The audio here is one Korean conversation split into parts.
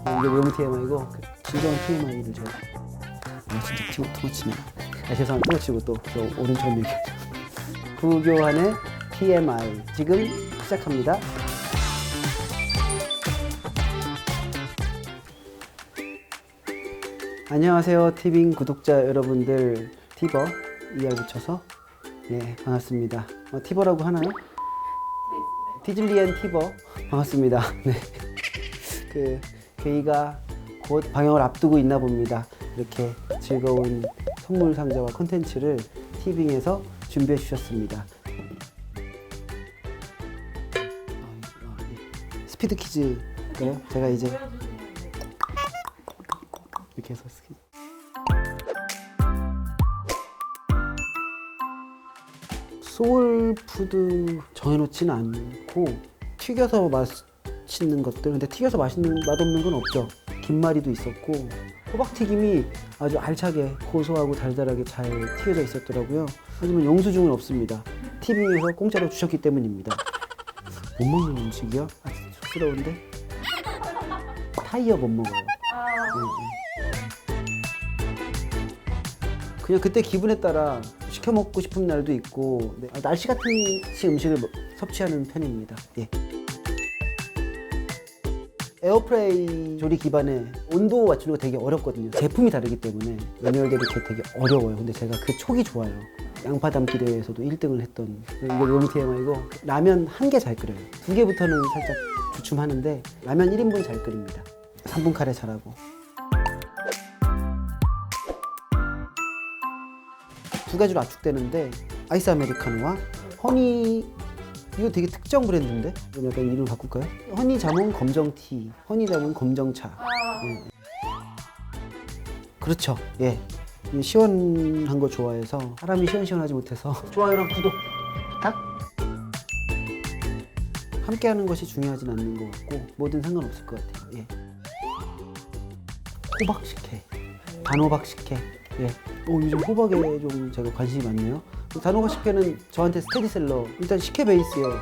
이게 너무 TMI고 그 진정한 TMI를 제가 아 진짜 티고 통치네. 아 죄송합니다. 통치고 또저 오른쪽 얘기 구교환의 TMI 지금 시작합니다. 안녕하세요 티빙 구독자 여러분들. 티버 이알 붙여서. 네 반갑습니다. 어, 티버라고 하나요? 티즐리엔 티버. 반갑습니다. 네. 그 게이가 곧 방영을 앞두고 있나 봅니다. 이렇게 즐거운 선물 상자와 콘텐츠를 티빙에서 준비해 주셨습니다. 스피드 퀴즈가요? 제가 이제 이렇게 해서 스키. 소울푸드 정해놓지는 않고 튀겨서 맛 있는 것들 근데 튀겨서 맛있는 맛없는 건 없죠 김말이도 있었고 호박튀김이 아주 알차게 고소하고 달달하게 잘 튀겨져 있었더라고요 하지만 영수증은 없습니다 티빙에서 공짜로 주셨기 때문입니다 못 먹는 음식이요? 아 쑥스러운데 타이어 못 먹어요 응, 응. 그냥 그때 기분에 따라 시켜 먹고 싶은 날도 있고 네, 아, 날씨 같은 시 음식을 먹- 섭취하는 편입니다. 예. 에어프라이 조리 기반의 온도 맞추는 거 되게 어렵거든요. 제품이 다르기 때문에 매뉴얼대로 되게 어려워요. 근데 제가 그 촉이 좋아요. 양파 담기 대회에서도 1등을 했던 이게 너무 TMI고 라면 한 개 잘 끓여요. 두 개부터는 살짝 주춤하는데 라면 1인분 잘 끓입니다. 3분 카레 잘하고 두 가지로 압축되는데 아이스 아메리카노와 허니 이거 되게 특정 브랜드인데 그럼 약간 이름 바꿀까요? 허니 자몽 검정 티, 허니 자몽 검정 차. 예. 그렇죠. 예. 이 시원한 거 좋아해서 사람이 시원시원하지 못해서 좋아요랑 구독 딱 함께하는 것이 중요하진 않는 것 같고 뭐든 상관없을 것 같아요. 예. 호박 식혜, 단호박 식혜. 예. 어, 요즘 호박에 좀 제가 관심이 많네요. 단호박 식혜는 저한테 스테디셀러. 일단 식혜 베이스요.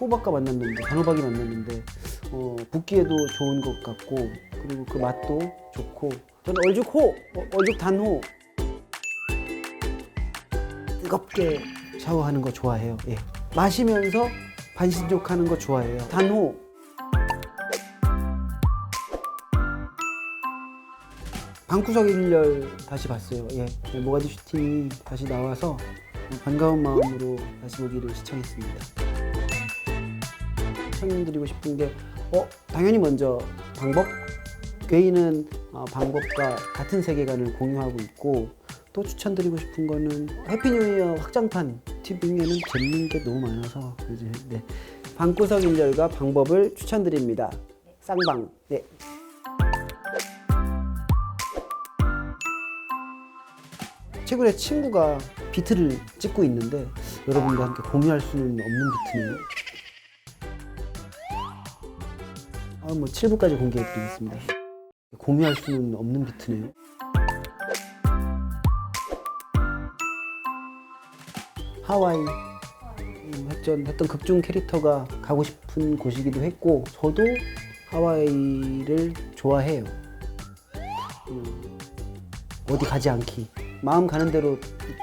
호박과 만났는데 단호박이 만났는데 어, 붓기에도 좋은 것 같고 그리고 그 맛도 좋고 저는 얼죽호, 어, 얼죽 단호 뜨겁게 샤워하는 거 좋아해요. 예. 마시면서 반신욕하는 거 좋아해요. 단호 방구석 일렬 다시 봤어요. 예. 네, 모가디 슈팅이 다시 나와서 어, 반가운 마음으로 다시 보기를 시청했습니다. 추천드리고 싶은 게, 어, 당연히 먼저 방법? 괴이는 어, 방법과 같은 세계관을 공유하고 있고, 또 추천드리고 싶은 거는 해피 뉴 이어 확장판 티빙에는 재밌는 게 너무 많아서 이제 네. 방구석 일렬과 방법을 추천드립니다. 쌍방. 네. 최근에 친구가 비트를 찍고 있는데 여러분과 함께 공유할 수는 없는 비트네요. 아, 뭐 7부까지 공개해드리겠습니다. 공유할 수는 없는 비트네요. 하와이 음, 했던, 했던 극중 캐릭터가 가고 싶은 곳이기도 했고 저도 하와이를 좋아해요. 음, 어디 가지 않기 마음 가는 대로 있기.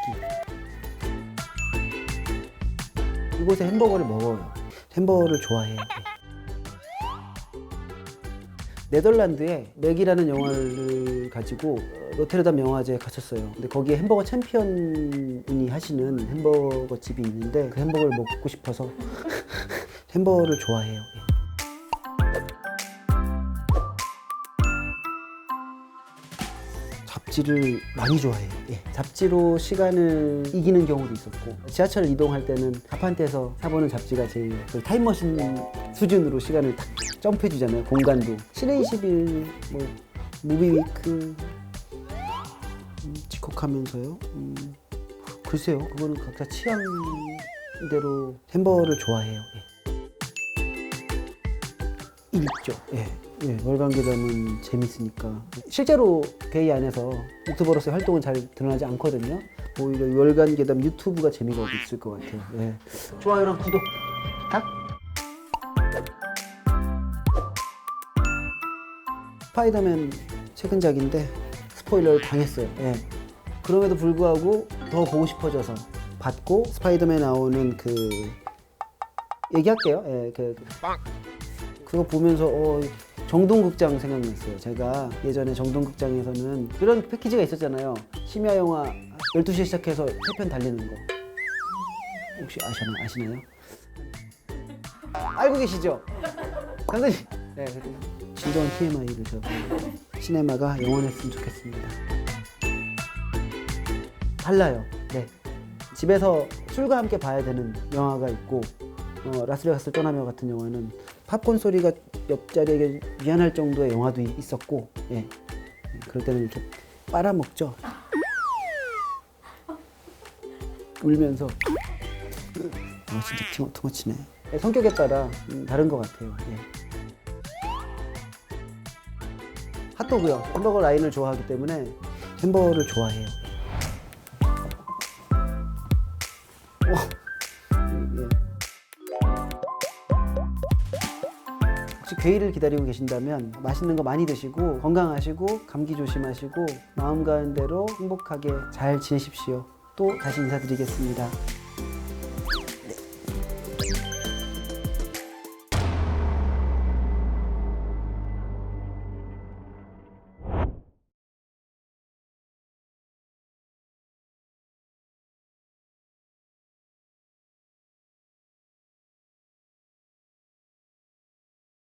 이곳에 햄버거를 먹어요. 햄버거를 좋아해요. 네덜란드에 맥이라는 영화를 가지고 어, 노테르담 영화제에 갔었어요. 근데 거기에 햄버거 챔피언이 하시는 햄버거 집이 있는데 그 햄버거를 먹고 싶어서 햄버거를 좋아해요 잡지를 많이 좋아해요. 예. 잡지로 시간을 이기는 경우도 있었고 지하철 이동할 때는 가판대에서 사보는 잡지가 제일 그 타임머신 수준으로 시간을 딱 점프해 주잖아요. 공간도 신의 20일 뭐 무비위크 음, 직콕하면서요. 음, 글쎄요. 그거는 각자 취향대로 햄버거를 좋아해요. 예. 읽죠. 예. 예, 월간계담은 재밌으니까 실제로 게이 안에서 유튜버로서의 활동은 잘 드러나지 않거든요. 오히려 월간계담 유튜브가 재미가 있을 것 같아요. 예. 좋아요랑 구독 딱. 스파이더맨 최근작인데 스포일러를 당했어요. 예. 그럼에도 불구하고 더 보고 싶어져서 봤고 스파이더맨 나오는 그 얘기할게요. 예, 그 그거 보면서 어, 정동극장 생각났어요. 제가 예전에 정동극장에서는 그런 패키지가 있었잖아요. 심야 영화 12시에 시작해서 3편 달리는 거. 혹시 아시나요? 아시나요? 알고 계시죠? 강사님. 네, 진정한 TMI를 제가 시네마가 영원했으면 좋겠습니다. 달라요. 네. 집에서 술과 함께 봐야 되는 영화가 있고 어, 라스베가스를 떠나며 같은 영화는 팝콘 소리가 옆자리에게 미안할 정도의 영화도 이- 있었고 예. 그럴 때는 이렇게 빨아먹죠. 울면서 아 진짜 팅어 통어치네. 예, 성격에 따라 음, 다른 것 같아요. 예. 핫도그요. 햄버거 라인을 좋아하기 때문에 햄버거를 좋아해요. 예. 괴일을 기다리고 계신다면 맛있는 거 많이 드시고 건강하시고 감기 조심하시고 마음 가는 대로 행복하게 잘 지내십시오. 또 다시 인사드리겠습니다.